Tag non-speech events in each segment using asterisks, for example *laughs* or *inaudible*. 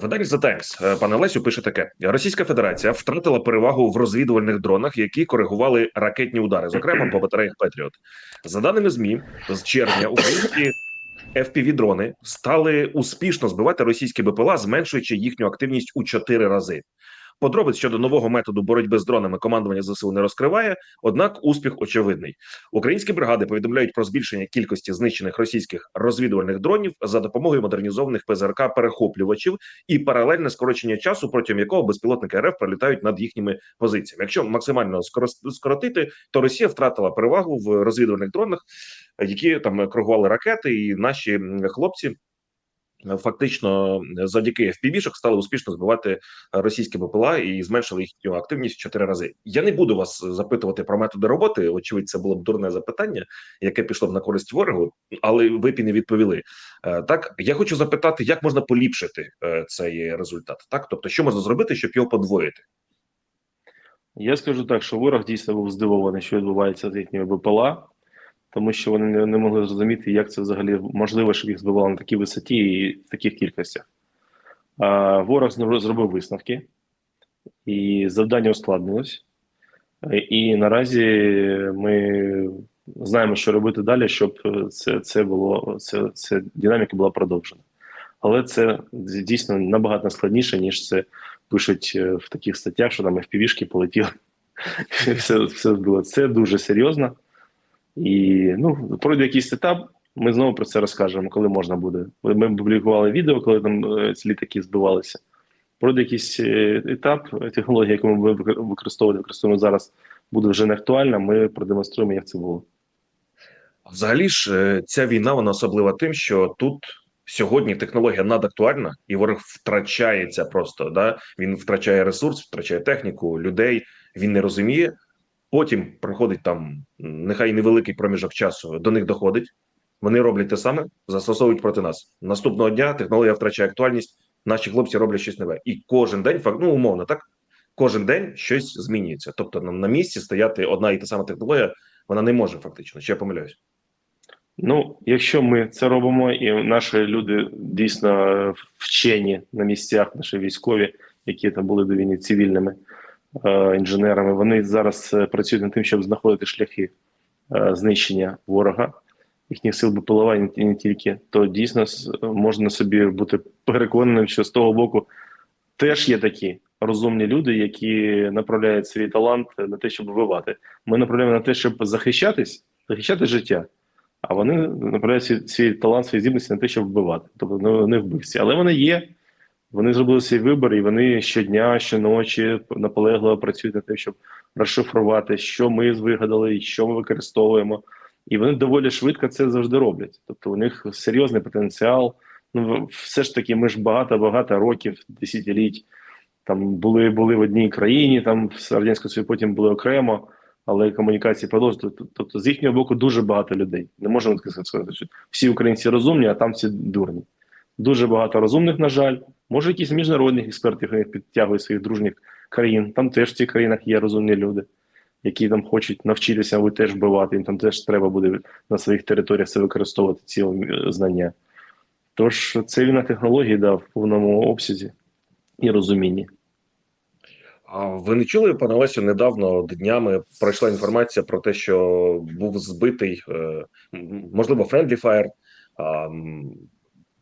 The Times, е, пане Лесю, пише таке: Російська Федерація втратила перевагу в розвідувальних дронах, які коригували ракетні удари, зокрема по батареях Петріот. За даними змі, з червня українські fpv дрони стали успішно збивати російські БПЛА, зменшуючи їхню активність у чотири рази. Подробиць щодо нового методу боротьби з дронами командування ЗСУ не розкриває однак успіх очевидний. Українські бригади повідомляють про збільшення кількості знищених російських розвідувальних дронів за допомогою модернізованих ПЗРК перехоплювачів і паралельне скорочення часу, протягом якого безпілотники РФ пролітають над їхніми позиціями. Якщо максимально скоротити, то Росія втратила перевагу в розвідувальних дронах, які там коригували ракети, і наші хлопці. Е, Фактично, завдяки FPV-шок стали успішно збивати російські БПЛА і зменшили їхню активність в чотири рази. Я не буду вас запитувати про методи роботи. Очевидь, це було б дурне запитання, яке пішло б на користь ворогу, але ви б і не відповіли. Е, Так, я хочу запитати, як можна поліпшити е, цей результат? Так, тобто, що можна зробити, щоб його подвоїти? Я скажу так, що ворог дійсно був здивований, що відбувається з їхніми БПЛА, тому що вони не, не могли зрозуміти, як це взагалі можливо, щоб їх збивали на такій висоті і в таких кількостях. А, ворог зробив висновки, і завдання ускладнилось. І наразі ми знаємо, що робити далі, щоб це, це було це, це динаміка була продовжена. Але це дійсно набагато складніше, ніж це пишуть е, в таких статтях, що там FPV-шки полетіли. *laughs* все, все було. Це дуже серйозно. І ну, пройде якийсь етап, ми знову про це розкажемо, коли можна буде. Ми публікували відео, коли там е, ці літаки збивалися. Пройде якийсь е, етап, технологія, яку ми викор- використовували, використовуємо зараз, буде вже не актуальна. Ми продемонструємо, як це було. Взагалі ж, е, ця війна вона особлива тим, що тут сьогодні технологія надактуальна, і ворог втрачається просто. Да? Він втрачає ресурс, втрачає техніку, людей. Він не розуміє. Потім проходить там нехай невеликий проміжок часу, до них доходить. Вони роблять те саме, застосовують проти нас. Наступного дня технологія втрачає актуальність. Наші хлопці роблять щось нове, і кожен день, ну умовно, так кожен день щось змінюється. Тобто на, місці стояти одна і та сама технологія, вона не може фактично. Чи я помиляюсь? Ну, якщо ми це робимо, і наші люди дійсно вчені на місцях, наші військові, які там були до війни цивільними інженерами, вони зараз е, працюють над тим, щоб знаходити шляхи е, знищення ворога, їхніх сил БПЛА і не- тільки, то дійсно можна собі бути переконаним, що з того боку теж є такі розумні люди, які направляють свій талант на те, щоб вбивати. Ми направляємо на те, щоб захищатись, захищати життя. А вони направляють свій, свій талант, свої здібності на те, щоб вбивати. Тобто ну, вони вбивці. Але вони є, вони зробили свій вибір, і вони щодня, щоночі наполегливо працюють над тим, щоб розшифрувати, що ми вигадали, і що ми використовуємо. І вони доволі швидко це завжди роблять. Тобто у них серйозний потенціал. Ну, все ж таки, ми ж багато-багато років, десятиліть там були, були в одній країні, там в Радянському Союзі потім були окремо але комунікації продовжують. Тобто, з їхнього боку дуже багато людей. Не можемо сказати, що всі українці розумні, а там всі дурні. Дуже багато розумних, на жаль. Може, якісь міжнародних експертів підтягують своїх дружніх країн. Там теж в цих країнах є розумні люди, які там хочуть навчитися, ви теж вбивати. Їм там теж треба буде на своїх територіях це використовувати ці знання. Тож це війна технології да, в повному обсязі і розумінні. А ви не чули, пане Лесю, недавно днями пройшла інформація про те, що був збитий, е, можливо, Friendly Fire,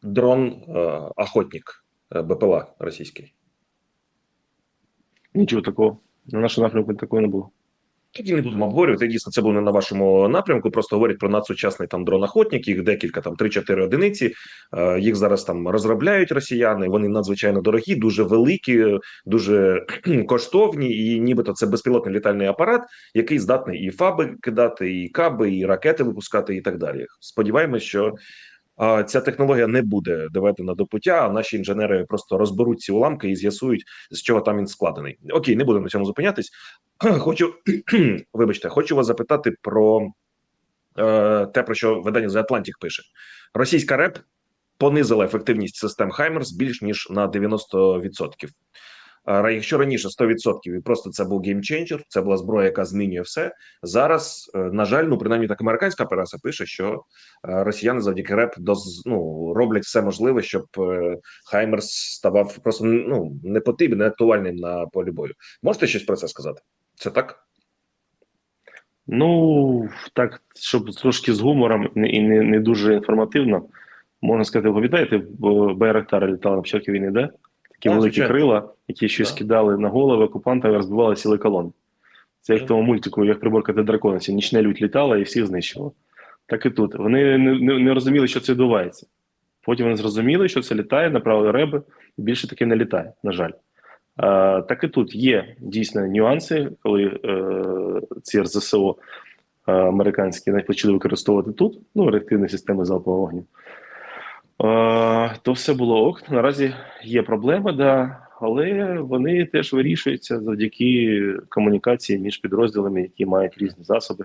дрон е, охотник е, БПЛА російський. Нічого такого. На нашому напрямку такого не було. Тоді не будемо обговорювати. Дійсно, це було не на вашому напрямку. Просто говорять про надсучасний там дрон-охотник, їх декілька там 3-4 одиниці. Е, Їх зараз там розробляють росіяни. Вони надзвичайно дорогі, дуже великі, дуже *clears throat* коштовні, і нібито це безпілотний літальний апарат, який здатний і фаби кидати, і каби, і ракети випускати, і так далі. Сподіваємось, що ця технологія не буде доведена до пуття. Наші інженери просто розберуть ці уламки і з'ясують, з чого там він складений. Окей, не будемо на цьому зупинятись. *clears throat* Хочу *clears throat* вибачте, хочу вас запитати про е, те, про що видання The Atlantic пише: російська РЕП понизила ефективність систем Хаймерс більш ніж на 90%. Якщо раніше 100% і просто це був геймченджер, це була зброя, яка змінює все. Зараз, е, на жаль, ну принаймні так американська преса пише, що е, росіяни завдяки РЕП доз, ну, роблять все можливе, щоб е, Хаймерс ставав просто ну не потрібен, не актуальним на полі бою. Можете щось про це сказати? Це так? Ну так, щоб трошки з гумором і не- не, дуже інформативно, можна сказати, пам'ятаєте, Байрактари літали на початку війни, де? Такі Так, великі звичайно. крила, які щось Так. кидали на голови окупанта і розбивали цілий колон. Це як в тому мультику, як приборкати дракона. Ці нічна лють літала і всіх знищила. Так і тут. Вони не, не, не розуміли, що це відбувається. Потім вони зрозуміли, що це літає, направили реби, і більше таки не літає, на жаль. А, так і тут є дійсно нюанси, коли е, ці РЗСО е, американські почали використовувати тут, ну, реактивні системи залпового вогню. Е, то все було ок. Наразі є проблеми, да, але вони теж вирішуються завдяки комунікації між підрозділами, які мають різні засоби.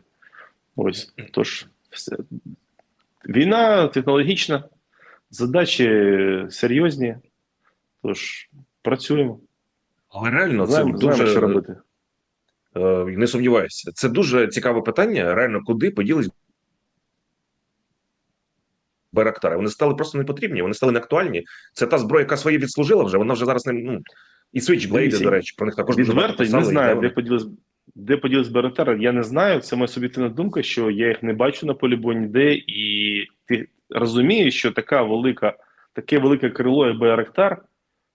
Ось тож все. Війна технологічна, задачі серйозні. Тож працюємо. Але реально це Знаємо, дуже що робити. Е, Не сумніваюся. Це дуже цікаве питання. Реально, куди поділись Байрактари? Вони стали просто непотрібні, вони стали неактуальні. Це та зброя, яка своє відслужила вже. Вона вже зараз не ну і Дивіться, до речі, про них також Відверто не знаю, де поділись, де поділись Беретера, я не знаю. Це моя суб'єктивна думка, що я їх не бачу на полі бою ніде, і ти розумієш, що така велика, таке велике крило, як Байрактар,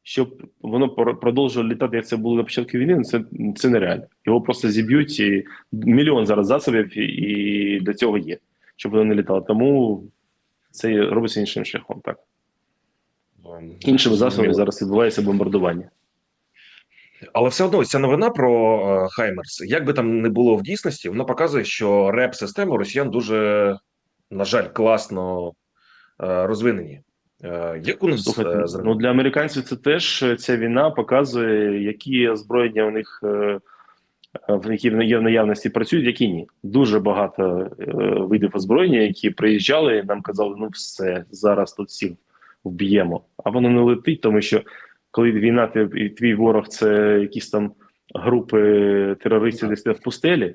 щоб воно продовжувало літати, як це було на початку війни, ну, це, це нереально. Його просто зіб'ють і мільйон зараз засобів, і, до цього є, щоб воно не літало. Тому це робиться іншим шляхом. Так. Іншими засобами зараз відбувається бомбардування. Але все одно ця новина про е, Хаймерс, як би там не було в дійсності, вона показує, що реп системи росіян дуже, на жаль, класно е, розвинені. Е, Як у нас Слухайте, ну для американців це теж ця війна показує, які озброєння у них які є в наявності працюють, які ні. Дуже багато е, видів озброєння, які приїжджали, і нам казали, ну все, зараз тут всіх вб'ємо. А воно не летить, тому що коли війна ти твій ворог це якісь там групи терористів десь в пустелі.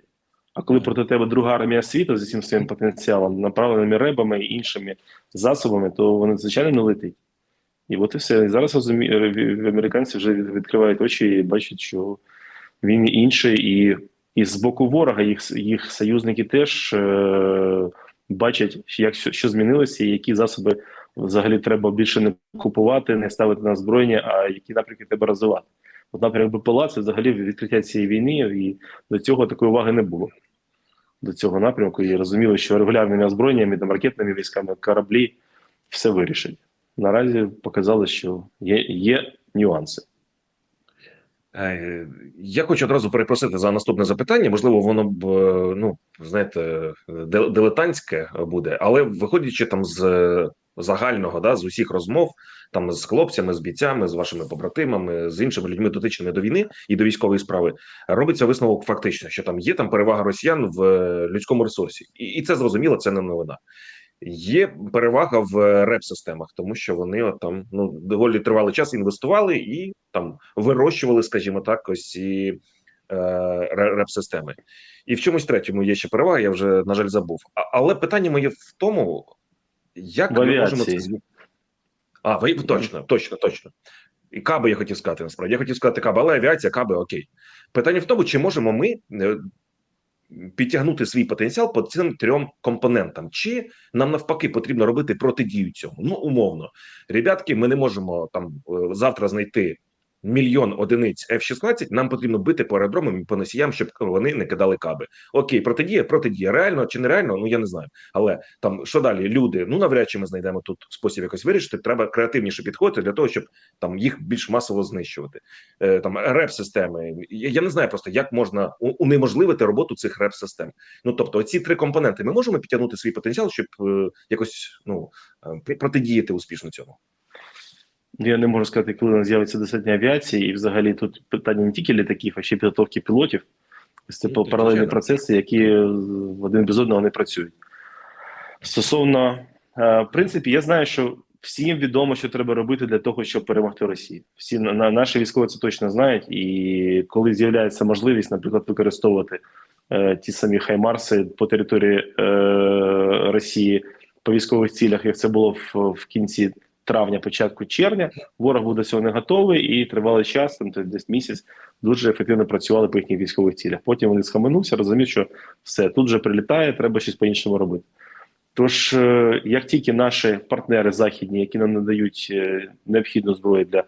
А коли проти тебе друга армія світу з усім своїм потенціалом, направленими ребами і іншими засобами, то вони звичайно не летить. І от і все. І зараз розумі... американці вже відкривають очі і бачать, що він інший, і, і з боку ворога їх, їх союзники теж е... бачать, як що, змінилося, і які засоби взагалі треба більше не купувати, не ставити на озброєння, а які напрямки треба розвивати. От напрямок БПЛА це взагалі відкриття цієї війни, і до цього такої уваги не було. До цього напрямку і розуміли, що регулярними озброєннями, там, ракетними військами, кораблі все вирішить. Наразі показали, що є, є нюанси. Е, Я хочу одразу перепросити за наступне запитання. Можливо, воно б е, ну знаєте, дилетантське буде, але виходячи там з е, загального, да, з усіх розмов, там з хлопцями, з бійцями, з вашими побратимами, з іншими людьми, дотичними до війни і до військової справи, робиться висновок фактично, що там є там перевага росіян в людському ресурсі, і це зрозуміло, це не новина. Є перевага в реп-системах, тому що вони от там ну доволі тривалий час інвестували і там вирощували, скажімо так, ось ці е, реп-системи. І в чомусь третьому є ще перевага, я вже на жаль забув. А, але питання моє в тому, як В ми можемо це змі- А, ви точно, точно, точно. І каби я хотів сказати насправді. Я хотів сказати каби, але авіація, каби окей. Питання в тому, чи можемо ми е, підтягнути свій потенціал по цим трьом компонентам, чи нам навпаки потрібно робити протидію цьому. Ну, умовно, ребятки, ми не можемо там е, завтра знайти мільйон одиниць F-16, Нам потрібно бити по аеродромам і по носіям, щоб вони не кидали каби. Окей, протидія, протидія. Реально чи нереально? Ну я не знаю. Але там що далі? Люди, ну навряд чи ми знайдемо тут спосіб якось вирішити. Треба креативніше підходити для того, щоб там їх більш масово знищувати. Е, там реп-системи. Я, я не знаю просто, як можна унеможливити роботу цих реп-систем. Ну тобто, ці три компоненти ми можемо підтягнути свій потенціал, щоб е, якось ну е, протидіяти успішно цьому. Я не можу сказати, коли у нас з'явиться достатньо авіації, і взагалі тут питання не тільки літаків, а ще підготовки пілотів. Це Ну, паралельні процеси, які в один без одного не працюють. Стосовно, е, в принципі, я знаю, що всім відомо, що треба робити для того, щоб перемогти Росію. Всі на- наші військові це точно знають. І коли з'являється можливість, наприклад, використовувати е, ті самі хаймарси по території е, Росії по військових цілях, як це було в, в кінці травня, початку червня, ворог був до цього не готовий і тривалий час, там десь місяць, дуже ефективно працювали по їхніх військових цілях. Потім вони схаменувся, розуміють, що все тут же прилітає, треба щось по-іншому робити. Тож, е, як тільки наші партнери західні, які нам надають е, необхідну зброю для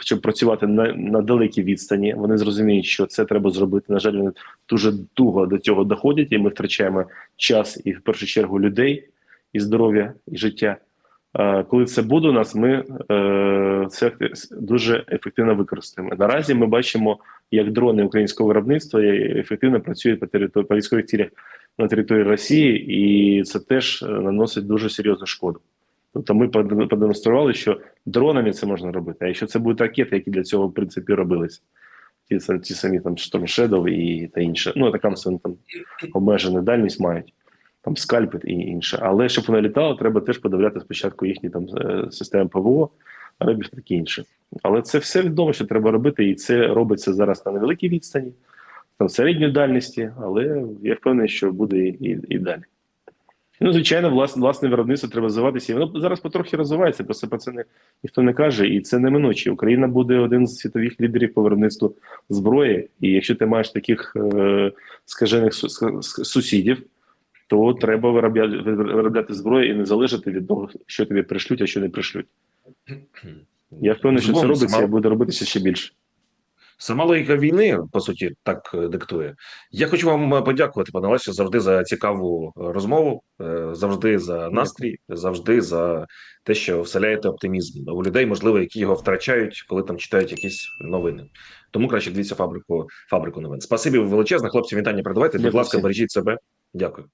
щоб працювати на, на далекій відстані, вони зрозуміють, що це треба зробити. На жаль, вони дуже туго до цього доходять, і ми втрачаємо час і в першу чергу людей, і здоров'я, і життя. Е, Коли це буде у нас, ми е, це дуже ефективно використаємо. Наразі ми бачимо, як дрони українського виробництва ефективно працюють по території по військових цілях на території Росії, і це теж е, наносить дуже серйозну шкоду. Тобто ми продемонстрували, що дронами це можна робити. А якщо це будуть ракети, які для цього в принципі робилися, ті, ті самі там Storm Shadow і та інше, ну така там обмежену дальність мають, там скальпи і інше. Але щоб воно літало, треба теж подивляти спочатку їхні там е, системи ПВО, ребів таке інше. Але це все відомо, що треба робити, і це робиться зараз на невеликій відстані, там середньої дальності, але я впевнений, що буде і, і далі. Ну, звичайно, власне, власне виробництво треба розвиватися. І воно зараз потрохи розвивається, просто про це не, ніхто не каже, і це неминуче. Україна буде один з світових лідерів по виробництву зброї. І якщо ти маєш таких е, скажених сусідів, то треба виробляти, виробляти зброю і не залежати від того, що тобі пришлють, а що не пришлють. Я впевнений, що це робиться і буде робитися ще більше. Сама логіка війни, по суті, так е, диктує. Я хочу вам е, подякувати, пане Лесі, завжди за цікаву е, розмову, завжди за настрій, завжди за те, що вселяєте оптимізм у людей, можливо, які його втрачають, коли там читають якісь новини. Тому краще дивіться фабрику фабрику новин. Спасибі величезне, хлопці. Вітання передавайте. Будь ласка, бережіть себе. Дякую.